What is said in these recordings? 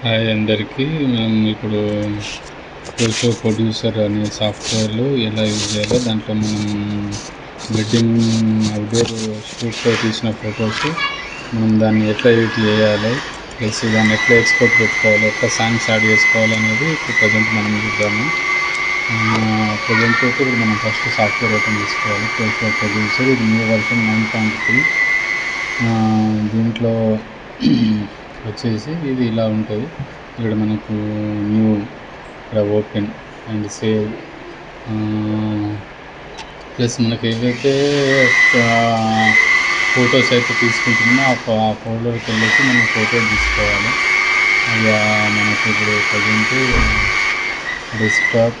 Hi అందరికీ. మనం ఇప్పుడు ఫోటో ప్రొడ్యూసర్ అనే సాఫ్ట్వేర్లో ఎలా యూజ్ చేయాలో దాంట్లో మనం వెడ్డింగ్ అవుట్డోర్ షూట్లో తీసిన ఫొటోస్ మనం దాన్ని ఎట్లా ఎడిట్ చేయాలో ప్లస్ దాన్ని ఎట్లా ఎక్స్పోర్ట్ పెట్టుకోవాలి ఎట్లా సాంగ్స్ యాడ్ చేసుకోవాలనేది ఇప్పుడు ప్రజెంట్ మనం చూద్దాము. ప్రజెంట్ అయితే ఇప్పుడు మనం ఫస్ట్ సాఫ్ట్వేర్ ఓపెన్ చేసుకోవాలి. ఫోటో ప్రొడ్యూసర్ ఇది new version nine point three దీంట్లో వచ్చేసి ఇది ఇలా ఉంటుంది. ఇక్కడ మనకు న్యూ ఇక్కడ ఓపెన్ అండ్ సేవ్ ప్లస్ మనకి ఏదైతే ఫొటోస్ అయితే తీసుకుంటున్నా ఆ ఫోల్డర్కి వెళ్ళేసి మనం ఫోటో తీసుకోవాలి. ఇక మనకి ఇప్పుడు ప్రజెంట్ డెస్క్టాప్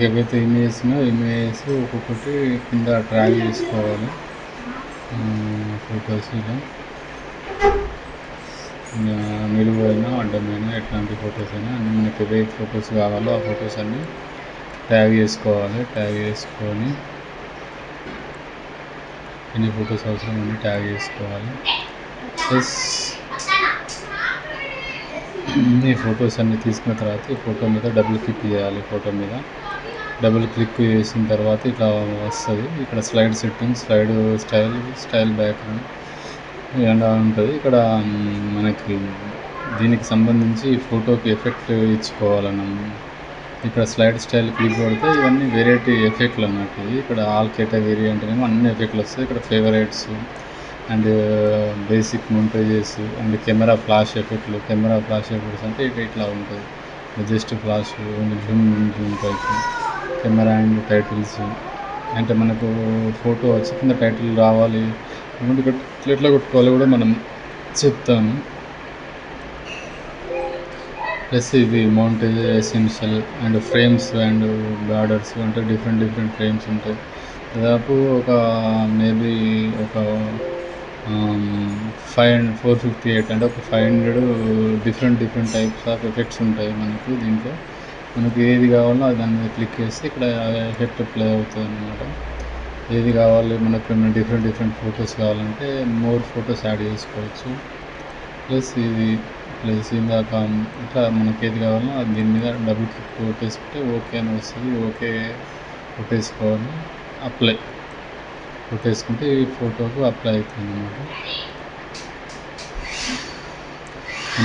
మనకి ఏవైతే ఇమేజెస్ ఉన్నాయో ఇమేజెస్ ఒక్కొక్కటి కింద డ్రాగ్ చేసుకోవాలి. ఫొటోస్ ఇలా. ఇంకా నిలువైన అడ్డమైన ఎట్లాంటి ఫొటోస్ అయినా అన్ని మనకి ఏ ఫొటోస్ కావాలో ఆ ఫొటోస్ అన్నీ ట్యాగ్ చేసుకోవాలి. ట్యాగ్ చేసుకొని ఎన్ని ఫొటోస్ అవసరం అన్ని ట్యాగ్ చేసుకోవాలి. ప్లస్ ఈ ఫొటోస్ అన్నీ తీసుకున్న తర్వాత ఈ ఫోటో మీద డబుల్ క్లిక్ చేయాలి ఫోటో మీద. డబుల్ క్లిక్ చేసిన తర్వాత ఇట్లా వస్తుంది. ఇక్కడ slide setting slide style style background ఇలా ఉంటుంది. ఇక్కడ మనకి దీనికి సంబంధించి ఫోటోకి ఎఫెక్ట్ ఇచ్చుకోవాలన్న. ఇక్కడ స్లైడ్ స్టైల్ క్లిక్ కొడితే ఇవన్నీ వెరైటీ ఎఫెక్ట్లు అన్నట్టు. ఇక్కడ ఆల్ కేటగిరీ అంటేనేమో అన్ని ఎఫెక్ట్లు వస్తాయి. ఇక్కడ favourites and basic montages and camera flash ఎఫెక్ట్లు. Camera flash effects అంటే ఇక ఇట్లా ఉంటుంది. Just flash zoom zoom type. Camera and titles. అంటే మనకు ఫోటో వచ్చి కింద టైటిల్ రావాలి. ఇటువంటి ఇక్కడ ఎట్లా కొట్టుకోవాలో కూడా మనం చెప్తాను ప్లస్ ఇది montage essential and frames and borders అంటే డిఫరెంట్ డిఫరెంట్ ఫ్రేమ్స్ ఉంటాయి. దాదాపు ఒక మేబీ ఒక five hundred four fifty eight అంటే ఒక five hundred different different types of effects ఉంటాయి మనకు దీంట్లో. మనకు ఏది కావాలో అది దాని మీద క్లిక్ చేస్తే ఇక్కడ ఎఫెక్ట్ ప్లే అవుతుంది అనమాట ఏది కావాలి మనకు డిఫరెంట్ డిఫరెంట్ ఫొటోస్ కావాలంటే మోర్ ఫొటోస్ యాడ్ చేసుకోవచ్చు. ప్లస్ ఇది ప్లస్ ఇందాక ఇట్లా మనకి ఏది కావాలో దీని మీద డబుల్ క్లిక్ కొట్టేసుకుంటే ఓకే అని వస్తుంది. ఓకే కొట్టేసుకోవాలి. అప్లై కొట్టేసుకుంటే ఈ ఫోటోకు అప్లై అవుతుంది అనమాట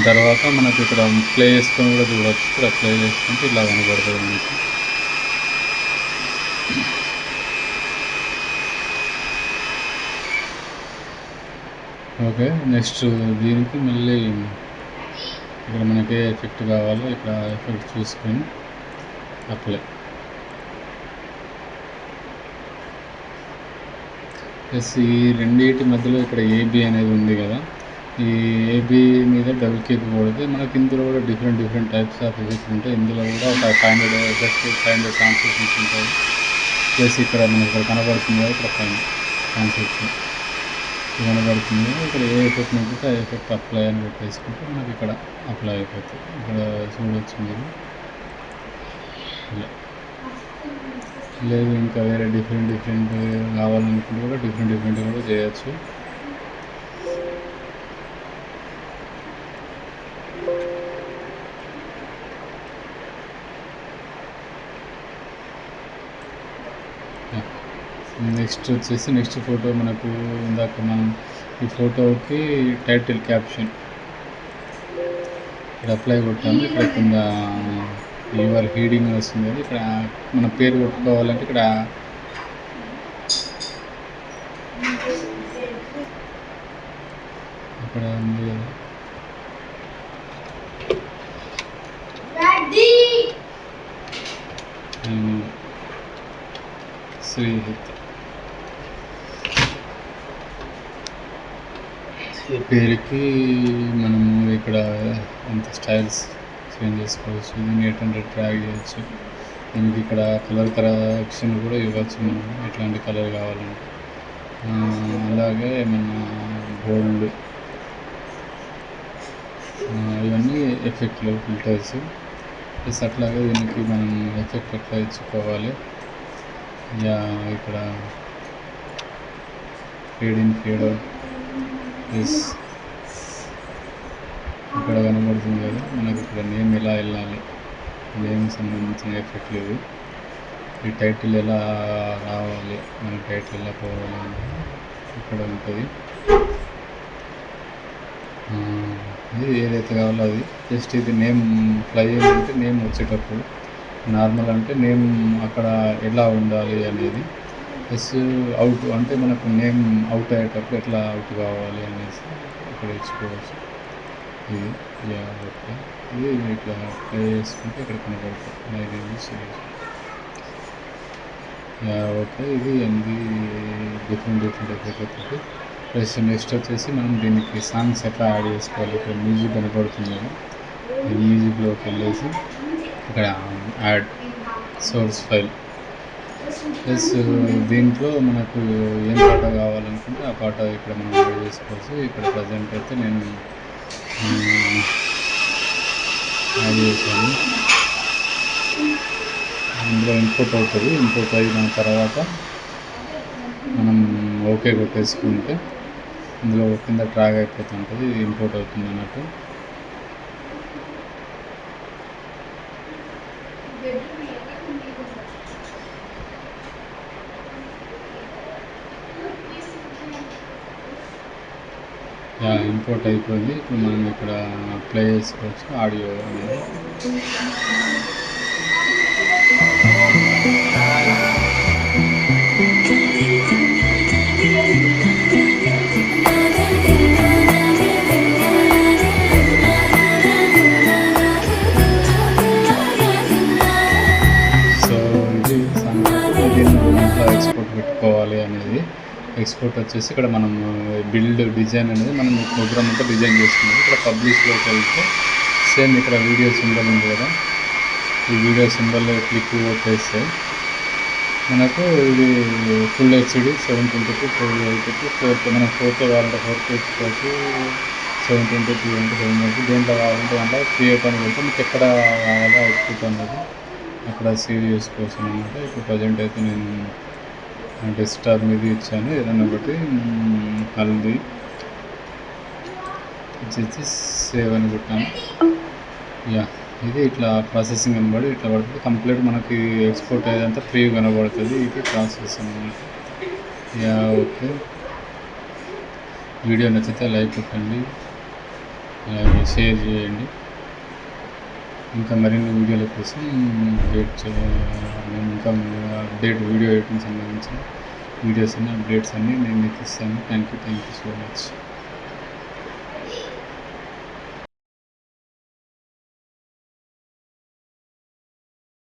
తర్వాత మనకి ఇక్కడ ప్లే చేసుకొని కూడా చూడవచ్చు ఇక్కడ ప్లే చేసుకుంటే ఇలా కనబడుతుంది మనకి. ఓకే నెక్స్ట్ దీనికి మళ్ళీ ఇక్కడ మనకి ఎఫెక్ట్ కావాలో. ఇక్కడ ఎఫెక్ట్ చూసుకొని అప్లై ప్లస్ ఈ రెండింటి మధ్యలో ఇక్కడ ఏబి అనేది ఉంది కదా. ఈ ఏబీ మీద డబుల్ క్లిక్ కొడితే మనకి ఇందులో కూడా different different types of effects ఉంటాయి. ఇందులో కూడా ఒక five hundred effects five hundred transactions ఉంటాయి ప్లస్ ఇక్కడ మనకి ఇక్కడ కనబడుతుంది ఇక్కడ ఫైవ్ ట్రాన్సాక్షన్ కనబడుతుంది ఇక్కడ ఏ ఎఫెక్ట్ ఉంటుందో ఆ ఎఫెక్ట్ అప్లై అని పెట్టేసుకుంటే మనకి ఇక్కడ అప్లై అయిపోతుంది. ఇక్కడ చూడవచ్చు మీరు. లేదు ఇంకా వేరే డిఫరెంట్ డిఫరెంట్ కావాలనుకుంటే కూడా డిఫరెంట్ డిఫరెంట్ కూడా చేయొచ్చు. నెక్స్ట్ వచ్చేసి నెక్స్ట్ ఫోటో మనకు ఇందాక మనం ఈ ఫోటోకి టైటిల్ క్యాప్షన్. ఇక్కడ అప్లై కొట్టాము. ఇక్కడ కింద యువర్ హీడింగ్ వస్తుంది ఇక్కడ మన పేరు కొట్టుకోవాలంటే ఇక్కడ ఇక్కడ ఉంది. శ్రీహిత్. ఈ పేరుకి మనము ఇక్కడ ఎంత స్టైల్స్ చేంజ్ చేసుకోవచ్చు దీన్ని ఏంటంటే ట్రాక్ చేయొచ్చు దీనికి ఇక్కడ కలర్ కరెక్షన్ కూడా ఇవ్వచ్చు మనం ఎట్లాంటి కలర్ కావాలంటే అలాగే మన గోల్డ్ ఇవన్నీ ఎఫెక్ట్లు ఫిల్టర్స్. ప్లస్ అట్లాగే దీనికి మనం ఎఫెక్ట్ ఎట్లా ఇచ్చుకోవాలి? యా ఇక్కడ ఫేడ్ ఇన్ ఫేడ్ ఎస్ ఇక్కడ కనబడుతుంది కదా మనకి ఇక్కడ నేమ్ ఎలా వెళ్ళాలి? నేమ్ సంబంధించిన ఎఫెక్ట్ లేదు. ఈ టైటిల్ ఎలా రావాలి? మన టైటిల్ ఎలా పోవాలి ఇక్కడ ఉంటుంది. ఇది ఏదైతే కావాలో అది. జస్ట్ ఇది నేమ్ ఫ్లై అంటే నేమ్ వచ్చేటప్పుడు నార్మల్ అంటే నేమ్ అక్కడ ఎలా ఉండాలి అనేది ప్లస్ అవుట్ అంటే మనకు నేమ్ అవుట్ అయ్యేటప్పుడు ఎట్లా అవుట్ కావాలి అనేసి ఇక్కడ ఇచ్చుకోవచ్చు ఇది యా ఓకే. ఇది ఇట్లా ప్లే చేసుకుంటే ఇక్కడ కనబడుతుంది. ఇది యా ఓకే. ఇది ఎనిమిది different different effect plus next వచ్చేసి మనం దీనికి సాంగ్స్ ఎట్లా యాడ్ చేసుకోవాలి? ఇక్కడ మ్యూజిక్ కనపడుతుంది మ్యూజిక్లోకి వెళ్ళేసి ఇక్కడ add source file plus uh, దీంట్లో మనకు ఏం పాట కావాలనుకుంటే ఆ పాట ఇక్కడ మనం యాడ్ చేసుకోవచ్చు. ఇక్కడ ప్రజెంట్ అయితే నేను యాడ్ చేశాను. ఇందులో ఇంపోర్ట్ అవుతుంది. ఇంపోర్ట్ అయిన తర్వాత మనం ఓకే కొట్టేసుకుంటే ఇందులో కింద ట్రాక్ అయిపోతుంటుంది. ఇంపోర్ట్ అవుతుంది అన్నట్టు. ఇంపోర్ట్ అయిపోయింది. ఇప్పుడు మనం ఇక్కడ ప్లే చేసుకోవచ్చు ఆడియో అనేది. ఎక్స్పోర్ట్ వచ్చేసి ఇక్కడ మనం బిల్డ్ డిజైన్ అనేది మనం ప్రోగ్రామ్ అంతా డిజైన్ చేసుకున్నాం. ఇక్కడ పబ్లిష్లోకి వెళ్తే సేమ్ ఇక్కడ వీడియో సింబల్ ఉంది కదా. ఈ వీడియో సింబల్ క్లిక్ కొట్టేస్తే మనకు ఇది full HD seven twenty to four eighty four మనం ఫోర్ కే కావాలంటే ఫోర్ కే ఇచ్చుకోవచ్చు సెవెన్ ట్వంటీ టూ అంటే సెవెన్ ట్వంటీ దేంట్లో కావాలంటే దాంట్లో క్రియేట్ అని వెళ్తే మీకు ఎక్కడ కావాలో అవుట్పుట్ అనేది అక్కడ సేవ్ చేసుకోవచ్చు అనమాట ఇప్పుడు ప్రజెంట్ అయితే నేను డెస్క్టాప్ మీద ఇచ్చాను. ఏదన్నా ఒకటి హల్దీ. వచ్చేసి సేవ్ అని కొట్టాను యా ఇది ఇట్లా ప్రాసెసింగ్ అనబడి ఇట్లా పడుతుంది. కంప్లీట్ మనకి ఎక్స్పోర్ట్ అయ్యేదంతా ఫ్రీ కనబడుతుంది ఇది ప్రాసెస్ అనమాట. Ya okay. వీడియో నచ్చితే లైక్ కొట్టండి. అలాగే షేర్ చేయండి. ఇంకా మరిన్ని వీడియోల కోసం వెయిట్ చే ఇంకా అప్డేట్ వీడియో ఎడిటింగ్ సంబంధించిన వీడియోస్ అన్ని అప్డేట్స్ అన్నీ నేను మీకు ఇస్తాను. Thank you thank you so much